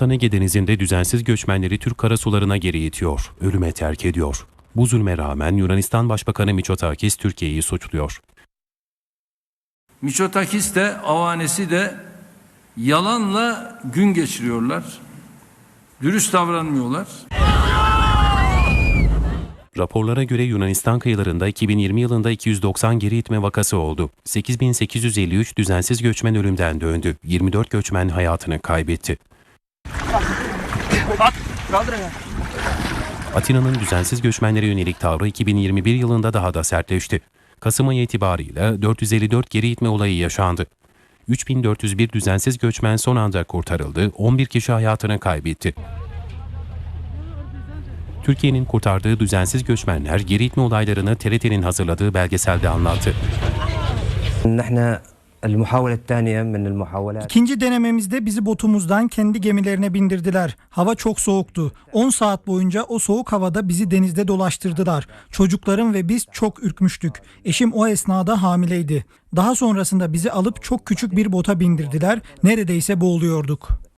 Yunanistan Ege Denizi'nde düzensiz göçmenleri Türk karasularına geri itiyor, ölüme terk ediyor. Bu zulme rağmen Yunanistan Başbakanı Mitsotakis Türkiye'yi suçluyor. Miçotakis de avanesi de yalanla gün geçiriyorlar. Dürüst davranmıyorlar. Raporlara göre Yunanistan kıyılarında 2020 yılında 290 geri itme vakası oldu. 8853 düzensiz göçmen ölümden döndü. 24 göçmen hayatını kaybetti. Atina'nın düzensiz göçmenlere yönelik tavrı 2021 yılında daha da sertleşti. Kasım ayı itibarıyla 454 geri itme olayı yaşandı. 3401 düzensiz göçmen son anda kurtarıldı, 11 kişi hayatını kaybetti. Türkiye'nin kurtardığı düzensiz göçmenler geri itme olaylarını TRT'nin hazırladığı belgeselde anlattı. İkinci denememizde bizi botumuzdan kendi gemilerine bindirdiler. Hava çok soğuktu. 10 saat boyunca o soğuk havada bizi denizde dolaştırdılar. Çocuklarım ve biz çok ürkmüştük. Eşim o esnada hamileydi. Daha sonrasında bizi alıp çok küçük bir bota bindirdiler. Neredeyse boğuluyorduk.